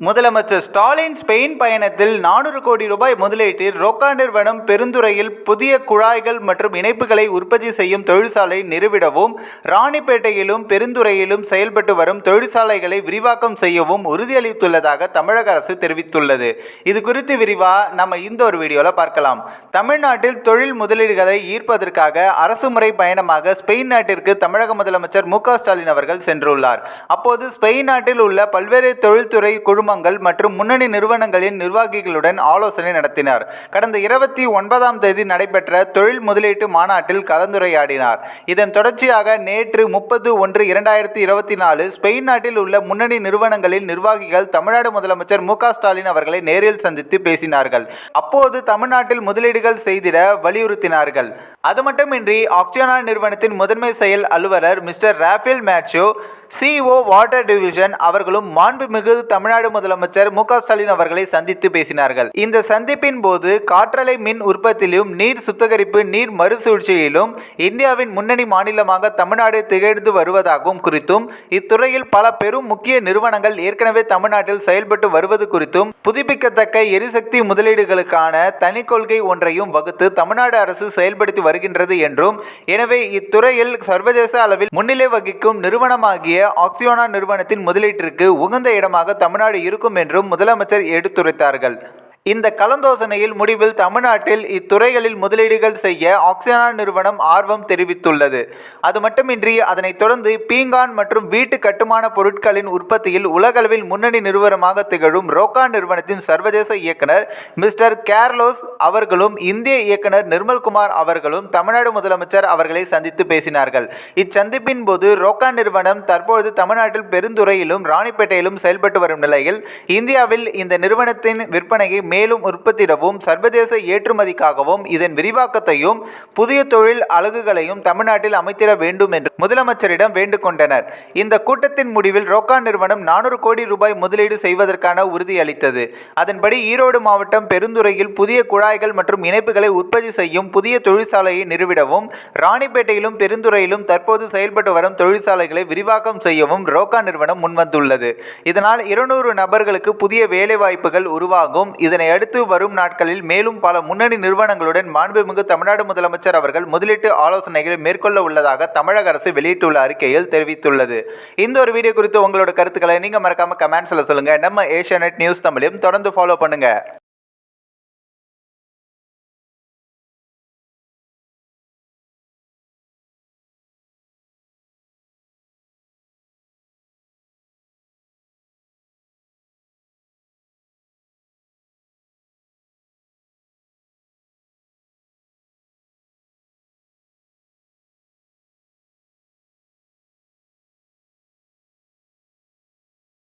முதலமைச்சர் ஸ்டாலின் ஸ்பெயின் பயணத்தில் நானூறு கோடி ரூபாய் முதலீட்டில் ரோக்கா நிறுவனம் பெருந்துறையில் புதிய குழாய்கள் மற்றும் இணைப்புகளை உற்பத்தி செய்யும் தொழிற்சாலை நிறுவிடவும் ராணிப்பேட்டையிலும் பெருந்துறையிலும் செயல்பட்டு வரும் தொழிற்சாலைகளை விரிவாக்கம் செய்யவும் உறுதியளித்துள்ளதாக தமிழக அரசு தெரிவித்துள்ளது. இது குறித்து விரிவாக நம்ம இந்த ஒரு வீடியோவில் பார்க்கலாம். தமிழ்நாட்டில் தொழில் முதலீடுகளை ஈர்ப்பதற்காக அரசு முறை பயணமாக ஸ்பெயின் நாட்டிற்கு தமிழக முதலமைச்சர் மு ஸ்டாலின் அவர்கள் சென்றுள்ளார். அப்போது ஸ்பெயின் நாட்டில் உள்ள பல்வேறு தொழில்துறை குழுமங்கள் மற்றும் முன்னணி நிறுவனங்களின் நிர்வாகிகளுடன் ஆலோசனை நடத்தினார். கடந்த இருபத்தி ஒன்பதாம் தேதி நடைபெற்ற தொழில் முதலீட்டு மாநாட்டில் கலந்துரையாடினார். இதன் தொடர்ச்சியாக நேற்று முப்பது ஒன்று இரண்டாயிரத்தி இருபத்தி நாலு ஸ்பெயின் நாட்டில் உள்ள முன்னணி நிறுவனங்களின் நிர்வாகிகள் தமிழ்நாடு முதலமைச்சர் மு ஸ்டாலின் அவர்களை நேரில் சந்தித்து பேசினார்கள். அப்போது தமிழ்நாட்டில் முதலீடுகள் செய்திட வலியுறுத்தினார்கள். அது மட்டுமின்றி ஆக்சியோனா நிறுவனத்தின் முதன்மை செயல் அலுவலர் மிஸ்டர் ராஃபேல் மேட்சோ சிஇஓ வாட்டர் டிவிஷன் அவர்களும் மாண்புமிகு தமிழ்நாடு முதலமைச்சர் மு ஸ்டாலின் அவர்களை சந்தித்து பேசினார்கள். இந்த சந்திப்பின் போது காற்றலை மின் உற்பத்தியிலும் நீர் சுத்திகரிப்பு நீர் மறுசுழற்சியிலும் இந்தியாவின் முன்னணி மாநிலமாக தமிழ்நாடு திகழ்ந்து வருவதாகவும் குறித்தும் இத்துறையில் பல பெரும் முக்கிய நிறுவனங்கள் ஏற்கனவே தமிழ்நாட்டில் செயல்பட்டு வருவது குறித்தும் புதுப்பிக்கத்தக்க எரிசக்தி முதலீடுகளுக்கான தனி கொள்கை ஒன்றையும் வகுத்து தமிழ்நாடு அரசு செயல்படுத்தி வருகின்றது என்றும் எனவே இத்துறையில் சர்வதேச அளவில் முன்னிலை வகிக்கும் நிறுவனமாகிய ஆக்சியோனா நிறுவனத்தின் முதலீட்டிற்கு உகந்த இடமாக தமிழ்நாடு இருக்கும் என்றும் முதலமைச்சர் எடுத்துரைத்தார்கள். இந்த கலந்தோசனையில் முடிவில் தமிழ்நாட்டில் இத்துறைகளில் முதலீடுகள் செய்ய ஆக்சினா நிறுவனம் ஆர்வம் தெரிவித்துள்ளது. அது மட்டுமின்றி அதனைத் தொடர்ந்து பீங்கான் மற்றும் வீட்டு கட்டுமான பொருட்களின் உற்பத்தியில் உலகளவில் முன்னணி நிறுவனமாக திகழும் ரோக்கா நிறுவனத்தின் சர்வதேச இயக்குனர் மிஸ்டர் கேர்லோஸ் அவர்களும் இந்திய இயக்குனர் நிர்மல்குமார் அவர்களும் தமிழ்நாடு முதலமைச்சர் அவர்களை சந்தித்து பேசினார்கள். இச்சந்திப்பின் போது ரோக்கா நிறுவனம் தற்பொழுது தமிழ்நாட்டில் பெருந்துறையிலும் ராணிப்பேட்டையிலும் செயல்பட்டு வரும் நிலையில் இந்தியாவில் இந்த நிறுவனத்தின் விற்பனையை மேலும் உற்பத்திடவும் சர்வதேச ஏற்றுமதிக்காகவும் இதன் விரிவாக்கத்தையும் புதிய தொழில் அலகுகளையும் தமிழ்நாட்டில் அமைத்திட வேண்டும் என்று முதலமைச்சரிடம் வேண்டுகொண்டனர். இந்த கூட்டத்தின் முடிவில் ரோக்கா நிறுவனம் நானூறு கோடி ரூபாய் முதலீடு செய்வதற்கான உறுதியளித்தது. அதன்படி ஈரோடு மாவட்டம் பெருந்துறையில் புதிய குழாய்கள் மற்றும் இணைப்புகளை உற்பத்தி செய்யும் புதிய தொழிற்சாலையை நிறுவிடவும் ராணிப்பேட்டையிலும் பெருந்துறையிலும் தற்போது செயல்பட்டு வரும் தொழிற்சாலைகளை விரிவாக்கம் செய்யவும் ரோக்கா நிறுவனம் முன்வந்துள்ளது. இதனால் இருநூறு நபர்களுக்கு புதிய வேலைவாய்ப்புகள் உருவாகும். இதனை அடுத்து வரும் நாட்களில் மேலும் பல முன்னணி நிறுவனங்களுடன் மாண்புமிகு தமிழ்நாடு முதலமைச்சர் அவர்கள் முதலீட்டு ஆலோசனைகளை மேற்கொள்ள உள்ளதாக தமிழக அரசு வெளியிட்டுள்ள அறிக்கையில் தெரிவித்துள்ளது. இந்த ஒரு வீடியோ குறித்து உங்களோட கருத்துக்களை நீங்கள் மறக்காம கமெண்ட்ஸில் சொல்லுங்கள் நம்ம ஏஷியா நியூஸ் தமிழையும் தொடர்ந்து ஃபாலோ பண்ணுங்கள்